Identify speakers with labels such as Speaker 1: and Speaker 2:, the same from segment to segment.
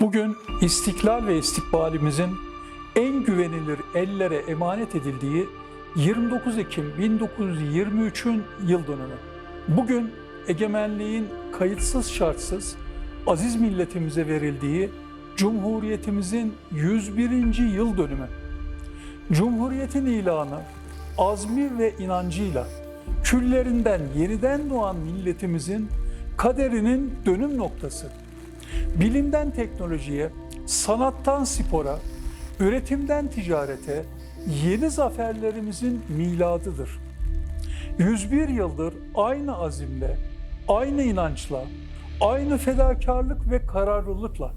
Speaker 1: Bugün istiklal ve istikbalimizin en güvenilir ellere emanet edildiği 29 Ekim 1923'ün yıl dönümü. Bugün egemenliğin kayıtsız şartsız aziz milletimize verildiği Cumhuriyetimizin 101. yıl dönümü. Cumhuriyetin ilanı azmi ve inancıyla küllerinden yeniden doğan milletimizin kaderinin dönüm noktası. Bilimden teknolojiye, sanattan spora, üretimden ticarete yeni zaferlerimizin miladıdır. 101 yıldır aynı azimle, aynı inançla, aynı fedakarlık ve kararlılıkla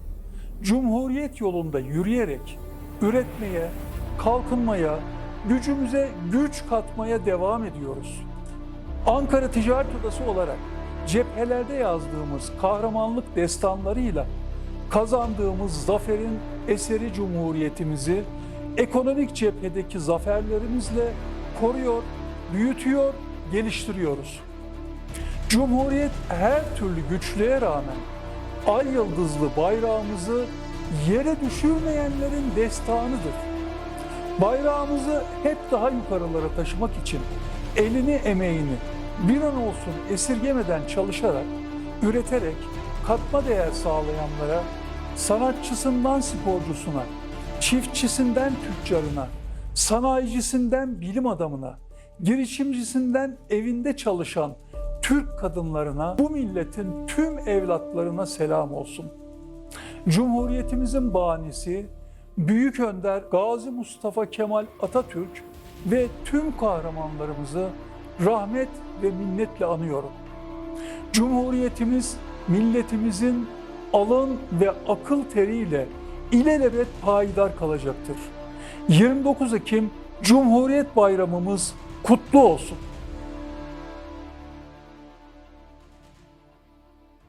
Speaker 1: Cumhuriyet yolunda yürüyerek üretmeye, kalkınmaya, gücümüze güç katmaya devam ediyoruz. Ankara Ticaret Odası olarak cephelerde yazdığımız kahramanlık destanlarıyla kazandığımız zaferin eseri Cumhuriyetimizi ekonomik cephedeki zaferlerimizle koruyor, büyütüyor, geliştiriyoruz. Cumhuriyet her türlü güçlüğe rağmen ay yıldızlı bayrağımızı yere düşürmeyenlerin destanıdır. Bayrağımızı hep daha yukarılara taşımak için elini emeğini bir an olsun esirgemeden çalışarak, üreterek katma değer sağlayanlara, sanatçısından sporcusuna, çiftçisinden tüccarına, sanayicisinden bilim adamına, girişimcisinden evinde çalışan Türk kadınlarına, bu milletin tüm evlatlarına selam olsun. Cumhuriyetimizin banisi Büyük Önder Gazi Mustafa Kemal Atatürk ve tüm kahramanlarımızı rahmet ve minnetle anıyorum. Cumhuriyetimiz milletimizin alın ve akıl teriyle ilelebet payidar kalacaktır. 29 Ekim Cumhuriyet Bayramımız kutlu olsun.